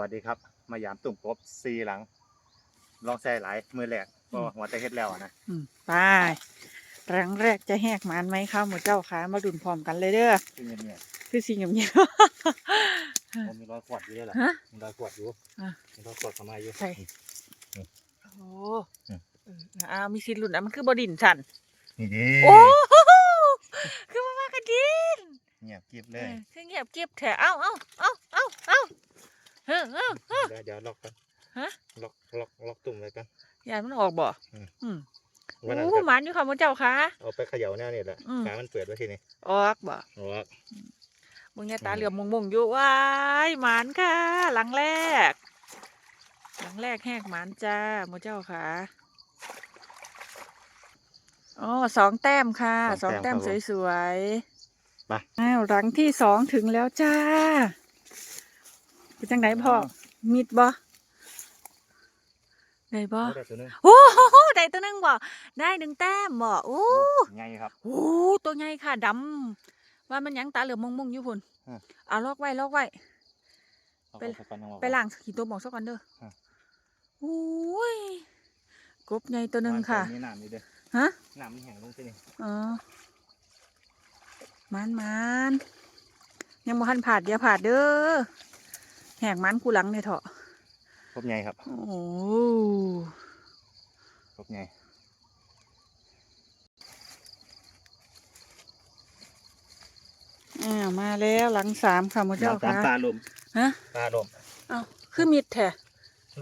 วัสดีครับมายามตุ่มกบซีหลัง ลองใส่หลายมือแรกก็หัวแต่เฮ็ดแล้วอะนะอืมไปครั้งแรกจะแหกหมันไหมคะหมูเจ้าขามาดุนพร้อมกันเลยเด้อคือเงียบเงียบคือสิ่งเงียบผมมีรอยขวดอยู่ด้วยแหละฮะมีรอยขวดอยู่อะ มีรอยขวดเข้ามาอยู่ใช่ๆโอ้อืม เอออ้าวมีสิทธิ์หลุดอะมันคือบดินสันนี่ดีโอ้คือมาว่ากันดินเงียบกิบเอเลยอคือเงียบเก็บแถเอ้าเอ้าเอ้าเอ้าเอ้า เฮ้อเอ้าเอ้าเดี๋ยวเดี๋ยวล็อกกันฮะ ล็อกล็อกล็อกตุ่มไว้กัน ยานมันออกบ่อืม อืมวันนั้นโอ้ก็หมันอยู่ค่ะหมูเจ้าขาเอาไปเขย่าแนวนี่แหละอืมขามันเปิดไว้ทีนี้ออกบ่เอาละมึงเนี่ยตาเหลือมมงๆอยู่ว้ายหมานค่ะ หลังแรก หลังแรกแหกหมานจ้าหมูเจ้าค่ะอ๋อสองแต้มค่ะสองแต้มสวยๆไปอ้าวหลังที่สองถึงแล้วจ้า เป็นจังไหนพ่อมิดบ่ได้บ่เอาได้ตัวหนึงโอ้โหได้ตัวหนึงบ่ได้หนึ่งแต้มบ่โอ้ไงครับโอ้ตัวใหญ่ค่ะดำว่ามันหยังตาเหลือมมงๆอยู่พุ่นฮะ เอาลอกไว้ลอกไว้ เอาไปเข้ากันเอาออกไปล้างขี้ตัวหมองสักก่อนเด้อฮะ โอ้ยกบใหญ่ตัวหนึ่งค่ะ วางใส่มีน้ำนี่เด้อฮะ น้ำมันแห้งลงที่นี่อ๋อมันมันยังบ่ทันผาดเดี๋ยวผาดเด้อ แหกมันกูหลังเนี่ยเถอะครบไงครับ โอ้โหครบไงอ่ามาแล้วหลังสามค่ะหมเจ้าตามค่ะตาลมฮะตาลมเอ้าคือมิดแท้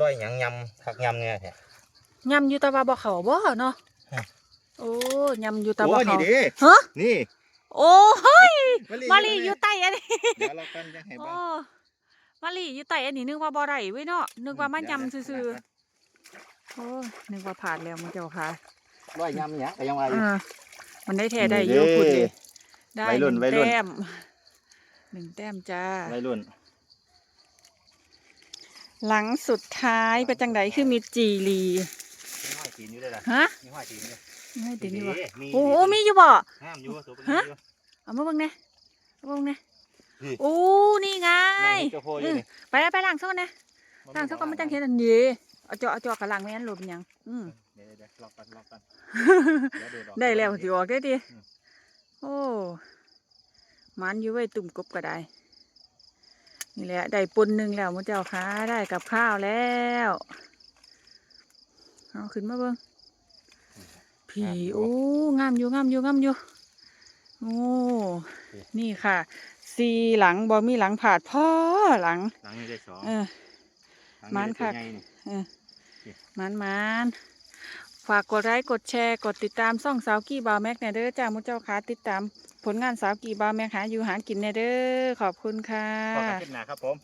ร้อยหยังยำผักยำไงแท้ยำอยู่แตะวาบ่เขาบ่เนาะฮะโอ้ยำอยู่แตะโอ้บ่นี่เขาดิฮะนี่ โอ้เฮ้ยมาลีออยู่ยู่ใต้อันนี้เดี๋ยวเรากันยังไงโอ้บ้าง มาลีอยู่ใต้อันนี้นึกว่าบ่ได้เว้ยเนาะนึกว่ามันยำซื่อๆโอ้ยนึกว่าผ่านแล้วหมเจ้าค่ะร้อยยำเนี่ยก็ยังว่าอยู่อ่ามันได้แท้ได้นี่เยอะเด้พูดเลยได้วัยหรุ่นึ่นงวัยรุ่นแต้มหนึ่งแต้มจ้า วัยรุ่นหลังสุดท้ายเป็นจังไดคือมีจีรีมีห้อยตีนอยู่ด้วยล่ะฮะมีห้อยตีนอยู่ไม่ติดนี่บ่มีโอ้โหมีอยู่บ่ ห้ามอยู่ตัวเป็นฮะอยู่เอามาเบิ่งแหน่เอามาเบิ่งแหน่นี่โอ้นี่ไงแม่งเจ้าโพอยู่นี่ไปแล้วไปล้างซะก่อนนะล้างซะก่อนมันจังเห็นอันนี้เอาเจาะเอาเจาะกับล้างแม่นหลบยังอืมเดี๋ยวเดี๋ยวรอกันรอกันเยวดูดอกได้แล้วสิออกได้ดิอืมโอ้มันอยู่ไว้ตุ่มกบก็ได้ นี่แหละได้ปนหนึ่งแล้วมุเจ้าค้าได้กับข้าวแล้วเอาขึ้นมาเบิ้งผีโอ้งามอยู่งามอยู่งามอยู่ โอ้นี่ค่ะสีหลังบอมีหลังผาดพ่อหลัง หลังนี้ได้สองเออหลังมันได้ค่ะตัวใหญ่นี่เออมันมันฝากกดไลค์กดแชร์กดติดตามซ่องสาวกี้บาวแม็กแนเด้อจ้ามุเจ้าค้าติดตามผลงานสาวกี้บาวแม็กหาอยู่หากินแนเด้อขอบคุณค่ะพอกันคลิปหน้าครับผม